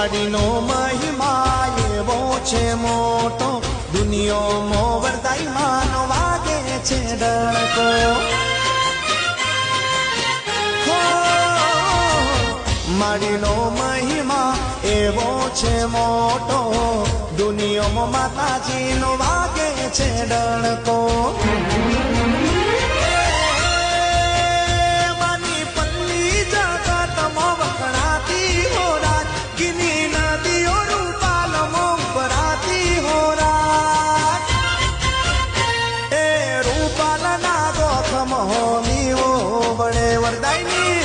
માડીનો મહિમા એવો છે મોટો. દુનિયામાં વરદાઈ માનો વાગે છે ડળકો હો, માડીનો મહિમા એવો છે મોટો. દુનિયામાં માતાજીનો વાગે છે ડણકો guardai-me